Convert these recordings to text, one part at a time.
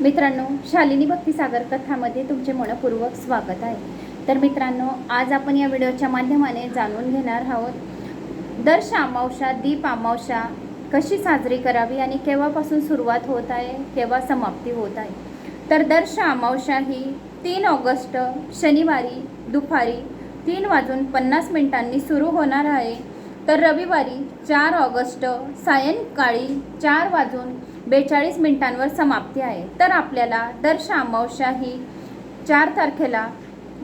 मित्रांनो शालिनी भक्तिसागर कथामध्ये तुमचे मनपूर्वक स्वागत आहे. तर मित्रांनो आज आपण या व्हिडिओच्या माध्यमाने जाणून घेणार आहोत दर शामावशा दीप अमावशा कशी साजरी करावी आणि केव्हापासून सुरुवात होत आहे केव्हा समाप्ती होत आहे. तर दर्श अमावशा ही तीन ऑगस्ट शनिवारी दुपारी तीन वाजून पन्नास मिनिटांनी सुरू होणार आहे. तर रविवारी चार ऑगस्ट सायंकाळी चार वाजून बेचाळीस मिनिटांवर समाप्ती आहे. तर आपल्याला दर अमावस्या ही चार तारखेला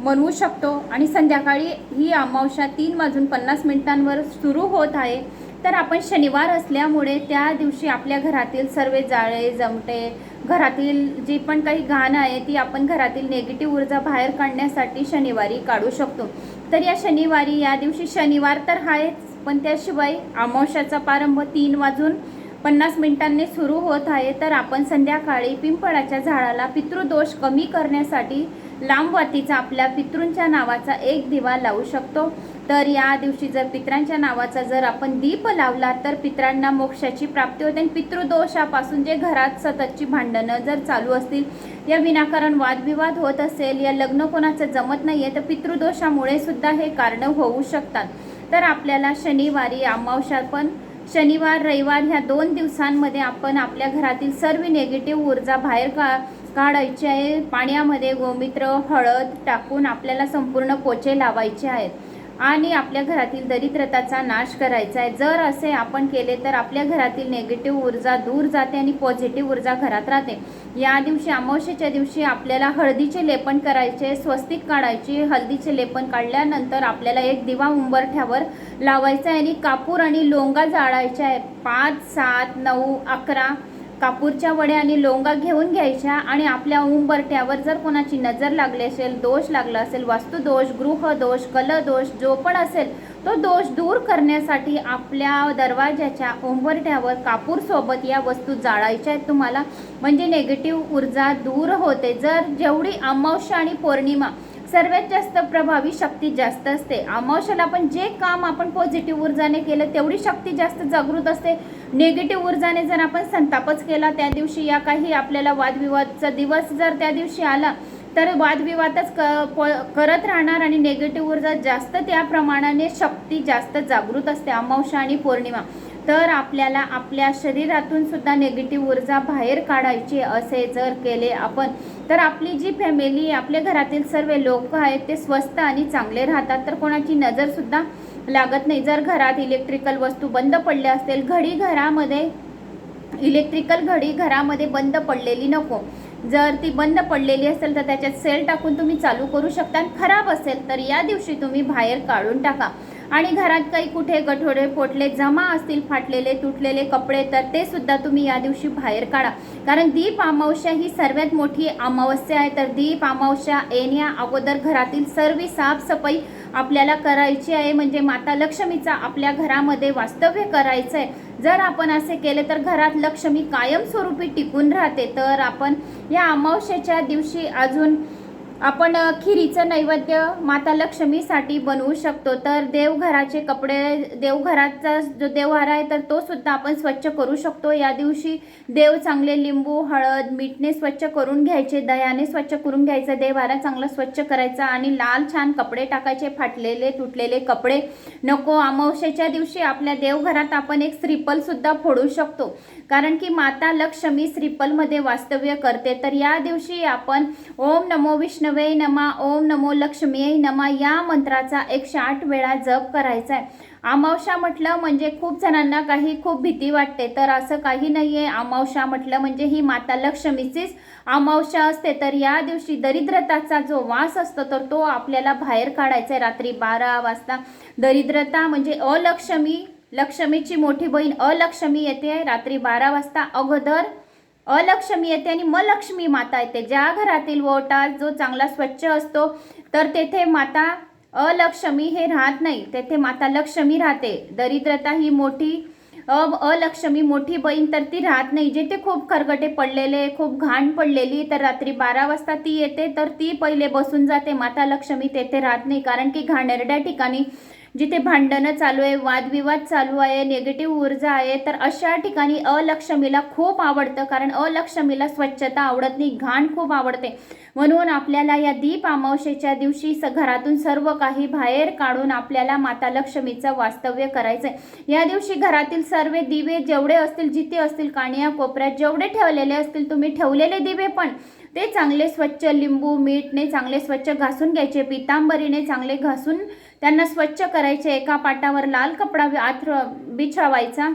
मनवू शकतो आणि संध्याकाळी ही अमावस्या तीन वाजून पन्नास मिनिटांवर सुरू होत आहे. तर आपण शनिवार असल्यामुळे त्या दिवशी आपल्या घरातील सर्व जाळे जमटे घरातील जी पण काही घाण आहे ती आपण घरातील नेगेटिव्ह ऊर्जा बाहेर काढण्यासाठी शनिवारी काढू शकतो. तर या शनिवारी या दिवशी शनिवार तर आहेच पण त्याशिवाय अमावस्याचा प्रारंभ तीन वाजून पन्नास मिनिटांनी सुरू होत आहे तर आपण संध्याकाळी पिंपळाच्या झाडाला पितृदोष कमी करण्यासाठी लांब वातीचा आपल्या पितृंच्या नावाचा एक दिवा लावू शकतो. तर या दिवशी जर पित्रांच्या नावाचा जर आपण दीप लावला तर पित्रांना मोक्षाची प्राप्ती होते. आणि पितृदोषापासून जे घरात सततची भांडणं जर चालू असतील या विनाकारण वादविवाद होत असेल या लग्न कोणाचं जमत नाही आहे तर पितृदोषामुळे सुद्धा हे कारणं होऊ शकतात. तर आपल्याला शनिवारी अमावश्या पण शनिवार रविवार ह्या दोन दिवसांमध्ये आपण आपल्या घरातील सर्व निगेटिव्ह ऊर्जा बाहेर का काढायची आहे. पाण्यामध्ये गोमित्र हळद टाकून आपल्याला संपूर्ण पोचे लावायचे आहेत. आणि आपल्या घरातील दरिद्रताचा नाश करायचा आहे. जर असे आपण केले तर आपल्या घरातील नेगेटिव्ह ऊर्जा दूर जाते आणि पॉझिटिव्ह ऊर्जा घरात राहते. या दिवशी अमावस्येच्या दिवशी आपल्याला हळदीचे लेपन करायचे स्वस्तिक काढायची. हळदीचे लेपन काढल्यानंतर आपल्याला एक दिवा उंबरठ्यावर लावायचा आहे आणि कापूर आणि लोंगा जाळायच्या आहे. पाच सात नऊ अकरा कापूरच्या वड्या आणि लोंगा घेऊन घ्यायच्या आणि आपल्या उंबरट्यावर जर कोणाची नजर लागली असेल दोष लागला असेल वास्तुदोष गृहदोष कलदोष जो पण असेल तो दोष दूर करण्यासाठी आपल्या दरवाजाच्या उंबरट्यावर कापूर सोबत या वस्तू जाळायच्या आहेत तुम्हाला. म्हणजे नेगेटिव्ह ऊर्जा दूर होते. जर जेवढी अमावस्या आणि पौर्णिमा सर्वात जास्त प्रभावी शक्ती जास्त असते. अमावश्याला आपण जे काम आपण पॉझिटिव्ह ऊर्जाने केलं तेवढी शक्ती जास्त जागृत असते. निगेटिव्ह ऊर्जाने जर आपण संतापच केला त्या दिवशी या काही आपल्याला वादविवादचा दिवस जर त्या दिवशी आला तर वादविवादच क प- करत राहणार आणि निगेटिव्ह ऊर्जा जास्त त्या प्रमाणाने शक्ती जास्त जागृत असते. अमावस्या आणि पौर्णिमा. तर आपल्याला आपल्या शरीरातून सुद्धा नेगेटिव्ह ऊर्जा बाहेर काढायची असे जर केले आपण तर आपली जी फॅमिली आपल्या घरातील सर्व लोक आहेत ते स्वस्त आणि चांगले राहतात. तर कोणाची नजर सुद्धा लागत नाही. जर घरात इलेक्ट्रिकल वस्तू बंद पडल्या असतील घडी घरामध्ये इलेक्ट्रिकल घडी घरामध्ये बंद पडलेली नको. जर ती बंद पडलेली असेल तर त्याच्यात सेल टाकून तुम्ही चालू करू शकता. आणि खराब असेल तर या दिवशी तुम्ही बाहेर काढून टाका. आणि घरात काही कुठे गठोडे पोटले जमा असतील फाटलेले तुटलेले कपडे तर ते सुद्धा तुम्ही या दिवशी बाहेर काढा. कारण दीप अमावस्या ही सर्वात मोठी अमावस्या आहे. तर दीप अमावस्या येण्या अगोदर घरातील सर्व साफसफाई आपल्याला करायची आहे. म्हणजे माता लक्ष्मीचा आपल्या घरामध्ये वास्तव्य करायचं आहे. जर आपण असे केले तर घरात लक्ष्मी कायमस्वरूपी टिकून राहते. तर आपण या अमावस्येच्या दिवशी अजून आपण खिरीचं नैवेद्य माता लक्ष्मीसाठी बनवू शकतो. तर देवघराचे कपडे देवघराचा जो देवहार आहे तर तो सुद्धा आपण स्वच्छ करू शकतो. या दिवशी देव चांगले लिंबू हळद मीठने स्वच्छ करून घ्यायचे दह्याने स्वच्छ करून घ्यायचं देवहारा चांगला स्वच्छ करायचा आणि लाल छान कपडे टाकायचे फाटलेले तुटलेले कपडे. नको अमावस्येच्या दिवशी आपल्या देवघरात आपण एक श्रीफल सुद्धा फोडू शकतो. कारण की माता लक्ष्मी श्रीपलमध्ये वास्तव्य करते. तर या दिवशी आपण ओम नमो विष्णवे नमा ओम नमो लक्ष्मी नमा या मंत्राचा एकशे आठ वेळा जप करायचा आहे. अमावशा म्हटलं म्हणजे खूप जणांना काही खूप भीती वाटते. तर असं काही नाही आहे अमावशा म्हटलं म्हणजे ही माता लक्ष्मीचीच अमावशा असते. तर या दिवशी दरिद्रताचा जो वास असतो तर तो आपल्याला बाहेर काढायचा आहे. रात्री बारा वाजता दरिद्रता म्हणजे अलक्ष्मी लक्ष्मीची मोठी बहीण अलक्ष्मी येते. रात्री बारा वाजता अगोदर अलक्ष्मी येते आणि मलक्ष्मी माता येते. ज्या घरातील ओटा जो चांगला स्वच्छ असतो तर तेथे माता अलक्ष्मी हे राहत नाही. तेथे माता लक्ष्मी राहते. दरिद्रता ही मोठी अ अलक्ष्मी मोठी बहीण तर ती राहत नाही. जिथे खूप खरगटे पडलेले खूप घाण पडलेली तर रात्री बारा वाजता ती येते. तर ती पहिले बसून जाते. माता लक्ष्मी तेथे राहत नाही. कारण की घाणेरड्या ठिकाणी जिथे भांडणं चालू आहे वादविवाद चालू आहे निगेटिव्ह ऊर्जा आहे तर अशा ठिकाणी अलक्षमीला खूप आवडतं. कारण अलक्षमीला स्वच्छता आवडत नाही घाण खूप आवडते. म्हणून आपल्याला या दीप अमावशेच्या दिवशी स घरातून सर्व काही बाहेर काढून आपल्याला माता लक्ष्मीचं वास्तव्य करायचं आहे या दिवशी घरातील सर्व दिवे जेवढे असतील जिथे असतील कानिया कोपऱ्यात जेवढे ठेवलेले असतील तुम्ही ठेवलेले दिवे पण ते चांगले स्वच्छ लिंबू मीठने चांगले स्वच्छ घासून घ्यायचे पितांबरीने चांगले घासून त्यांना स्वच्छ करायचे एका पाटावर लाल कपडा आथर बिछावायचा.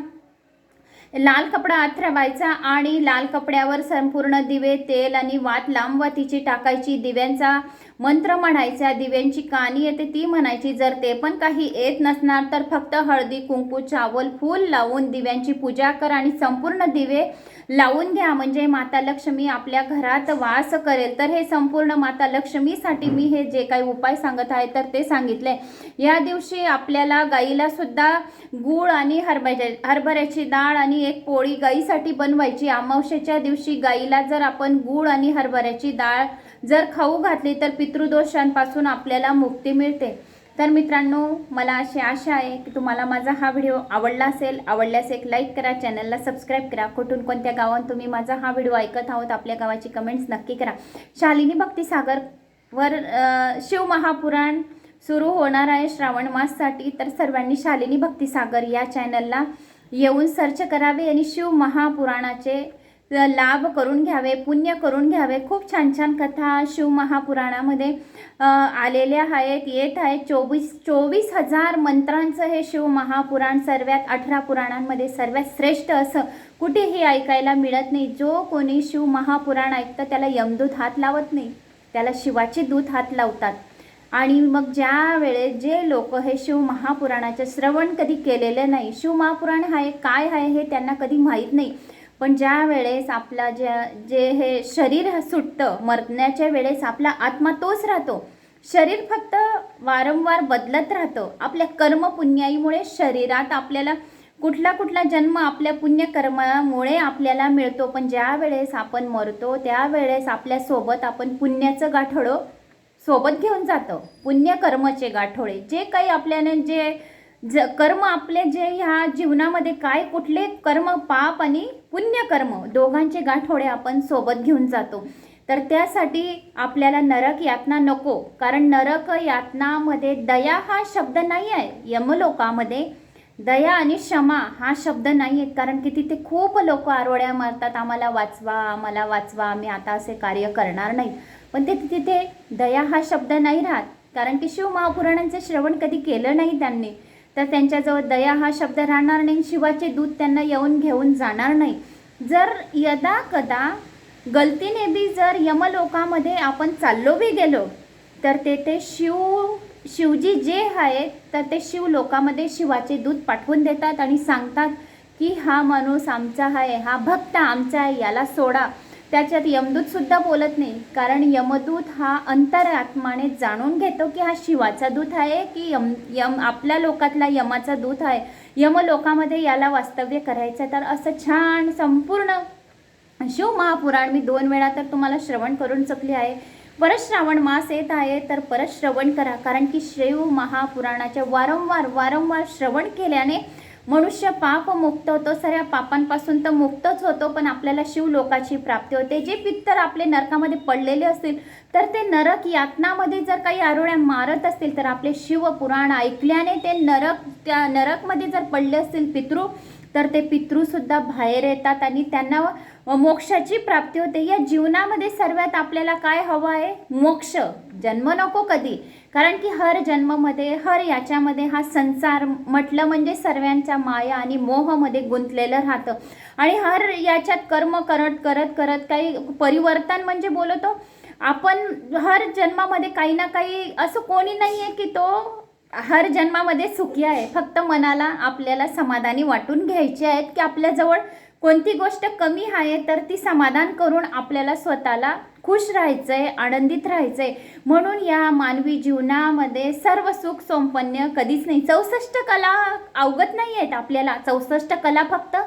लाल कपडा आथरवायचा आणि लाल कपड्यावर संपूर्ण दिवे तेल आणि वात लांब वातीची टाकायची. दिव्यांचा मंत्र म्हणायचा दिव्यांची कहाणी येते ती म्हणायची. जर ते पण काही येत नसणार तर फक्त हळदी कुंकू चावल फूल लावून दिव्यांची पूजा कर आणि संपूर्ण दिवे लावून घ्या. म्हणजे माता लक्ष्मी आपल्या घरात वास करेल. तर हे संपूर्ण माता लक्ष्मीसाठी मी हे जे काही उपाय सांगत आहे तर ते सांगितले. या दिवशी आपल्याला गाईला सुद्धा गूळ आणि हरभऱ्या हरभऱ्याची डाळ आणि एक पोळी गाईसाठी बनवायची. अमावस्येच्या दिवशी गाईला जर आपण गूळ आणि हरभऱ्याची डाळ जर खाऊ घातली तर पितृदोषांपासून आपल्याला मुक्ती मिळते. तर मित्रांनो मला अशी आशा आहे की तुम्हाला माझा हा व्हिडिओ आवडला असेल. आवडल्यास एक लाईक करा चॅनलला सबस्क्राईब करा. कुठून कोणत्या गावात तुम्ही माझा हा व्हिडिओ ऐकत आहोत आपल्या गावाची कमेंट्स नक्की करा. शालिनी भक्तीसागरवर शिवमहापुराण सुरू होणार आहे श्रावण माससाठी. तर सर्वांनी शालिनी भक्तीसागर या चॅनलला येऊन सर्च करावे आणि शिव महापुराणाचे लाभ करून घ्यावे पुण्य करून घ्यावे. खूप छान छान कथा शिव महापुराणामध्ये आलेल्या आहेत. येत आहेत. चोवीस चोवीस हजार मंत्रांचं हे शिव महापुराण सर्वात अठरा पुराणांमध्ये सर्वात श्रेष्ठ असं कुठेही ऐकायला मिळत नाही. जो कोणी शिव महापुराण ऐकतं त्याला यमदूत हात लावत नाही. त्याला शिवाचे दूत हात लावतात. आणि मग ज्या वेळेस जे लोक हे शिव महापुराणाचं श्रवण कधी केलेलं नाही शिव महापुराण हा एक काय आहे हे त्यांना कधी माहीत नाही. पण ज्या वेळेस आपला ज्या जे हे शरीर सुटतं मरण्याच्या वेळेस आपला आत्मा तोच राहतो. शरीर फक्त वारंवार बदलत राहतं. आपल्या कर्मपुण्याईमुळे शरीरात आपल्याला कुठला कुठला जन्म आपल्या पुण्यकर्मामुळे आपल्याला मिळतो. पण ज्या वेळेस आपण मरतो त्यावेळेस आपल्यासोबत आपण पुण्याचं गाठोडं सोबत घेऊन जातं. पुण्यकर्मचे गाठोडे जे काही आपल्याने जे ज कर्म आपले जे ह्या जीवनामध्ये काय कुठले कर्म पाप आणि पुण्यकर्म दोघांचे गाठोडे आपण सोबत घेऊन जातो. तर त्यासाठी आपल्याला नरक यातना नको. कारण नरक यातनामध्ये दया हा शब्द नाही आहे. यमलोकामध्ये दया आणि क्षमा हा शब्द नाही आहे कारण की तिथे खूप लोक आरोड्या मारतात आम्हाला वाचवा आम्हाला वाचवा आम्ही आता असे कार्य करणार नाही. पण ते तिथे दया हा शब्द नाही राहत. कारण की शिव महापुराणांचे श्रवण कधी केलं नाही त्यांनी. तर त्यांच्याजवळ दया हा शब्द राहणार नाही शिवाचे दूध त्यांना येऊन घेऊन जाणार नाही. जर यदा कदा गलतीने बी जर यमलोकामध्ये आपण चाललो बी गेलो तर तेथे शिव शिवजी जे आहे तर ते शिव लोकामध्ये शिवाचे दूध पाठवून देतात आणि सांगतात की हा माणूस आमचा आहे हा भक्त आमचा आहे याला सोडा. त्याच्यात यमदूत सुद्धा बोलत नाही. कारण यमदूत हा अंतरात्माने जाणून घेतो की हा शिवाचा दूत आहे की यम यम आपल्या लोकातला यमाचा दूत आहे. यम लोकामध्ये याला वास्तव्य करायचं तर असं छान संपूर्ण शिव महापुराण मी दोन वेळा तर तुम्हाला श्रवण करून चुकले आहे. परत श्रावण मास येत आहे तर परत श्रवण करा. कारण की शिव महापुराणाच्या वारंवार वारंवार श्रवण केल्याने मनुष्य पाप मुक्त होतो सगळ्या पापांपासून तर मुक्तच होतो पण आपल्याला शिवलोकाची प्राप्ती होते. जे पित्तर आपले नरकामध्ये पडलेले असतील तर ते नरक यातनामध्ये जर काही आरोळ्या मारत असतील तर आपले शिवपुराण ऐकल्याने ते नरक त्या नरकमध्ये जर पडले असतील पितृ तर ते पितृसुद्धा बाहेर येतात आणि त्यांना मोक्षाची प्राप्ती होते. या जीवनामध्ये सर्वात आपल्याला काय हवं आहे? मोक्ष. जन्म नको कधी. कारण की हर जन्ममध्ये हर याच्यामध्ये हा संसार म्हटलं म्हणजे सर्वांच्या माया आणि मोहमध्ये गुंतलेलं राहतं. आणि हर याच्यात कर्म करत करत करत काही परिवर्तन म्हणजे बोलतो आपण हर जन्मामध्ये काही ना काही असं कोणी नाही आहे की तो हर जन्मामध्ये सुखी आहे. फक्त मनाला आपल्याला समाधानी वाटून घ्यायचे आहेत की आपल्याजवळ कोणती गोष्ट कमी आहे तर ती समाधान करून आपल्याला स्वतःला खुश राहायचं आहे आनंदित राहायचं आहे म्हणून या मानवी जीवनामध्ये सर्व सुख संपन्न कधीच नाही. चौसष्ट कला अवगत नाही आहेत आपल्याला. चौसष्ट कला फक्त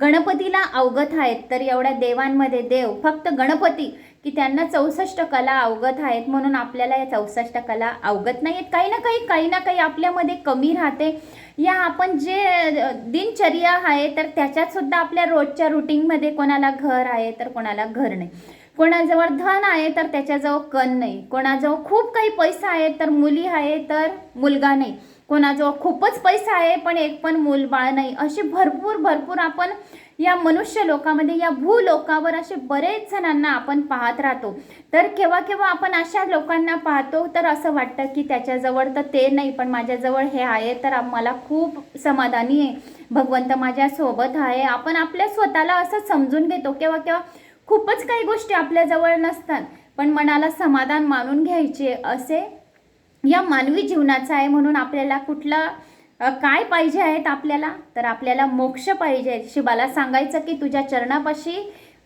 गणपतीला अवगत आहेत. तर एवढ्या देवांमध्ये देव फक्त गणपती. की त्यांना चौसष्ट कला अवगत आहेत म्हणून आपल्याला या चौसष्ट कला अवगत नाही आहेत काही ना काही काही ना काही आपल्यामध्ये कमी राहते. या आपण जे दिनचर्या आहे तर त्याच्यातसुद्धा आपल्या रोजच्या रुटीनमध्ये कोणाला घर आहे तर कोणाला घर नाही. कोणाजवळ धन आहे तर त्याच्याजवळ कण नाही. कोणाजवळ खूप काही पैसा आहे तर मुली आहे तर मुलगा नाही. कोणाजवळ खूपच पैसा आहे पण एक पण मूलबाळ नाही. असे भरपूर भरपूर आपण या मनुष्य लोकामध्ये या भूलोकावर असे बरेच जणांना आपण पाहत राहतो. तर केव्हा केव्हा आपण अशा लोकांना पाहतो तर असं वाटतं की त्याच्याजवळ तर ते नाही पण माझ्याजवळ हे आहे तर मला खूप समाधानी आहे. भगवंत माझ्यासोबत आहे. आपण आपल्या स्वतःला असं समजून घेतो. केव्हा केव्हा खूपच काही गोष्टी आपल्याजवळ नसतात पण मनाला समाधान मानून घ्यायचे असे या मानवी जीवनाचा आहे म्हणून आपल्याला कुठला काय पाहिजे आहेत आपल्याला? तर आपल्याला मोक्ष पाहिजे. शिवाला सांगायचं की तुझ्या चरणापाशी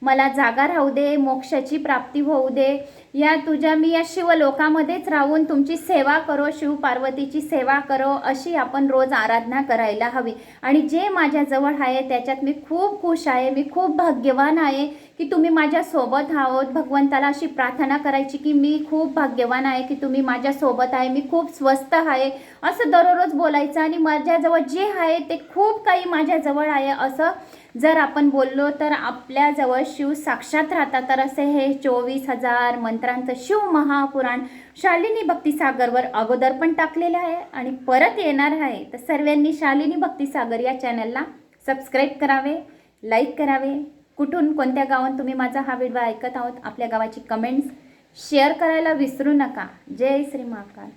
मला जागा राहू दे मोक्षाची प्राप्ती होऊ दे. या तुझ्या मी या शिवलोकामध्येच राहून तुमची सेवा करो शिव पार्वतीची सेवा करो अशी आपण रोज आराधना करायला हवी. आणि जे माझ्याजवळ आहे त्याच्यात मी खूप खुश आहे मी खूप भाग्यवान आहे की तुम्ही माझ्यासोबत आहोत. भगवंताला अशी प्रार्थना करायची की मी खूप भाग्यवान आहे की तुम्ही माझ्यासोबत आहे मी खूप स्वस्त आहे. असं दररोज बोलायचं आणि माझ्याजवळ जे आहे ते खूप काही माझ्याजवळ आहे असं जर आपण बोललो तर आपल्याजवळ शिव साक्षात राहतात. तर असे हे चोवीस हजार मंत्रांचं शिव महापुराण शालिनी भक्तिसागरवर अगोदर पण टाकलेलं आहे आणि परत येणार आहे. तर सर्वांनी शालिनी भक्तिसागर या चॅनलला सबस्क्राईब करावे लाईक करावे. कुठून कोणत्या गावात तुम्ही माझा हा व्हिडिओ ऐकत आहोत आपल्या गावाची कमेंट्स शेअर करायला विसरू नका. जय श्री महाकाल.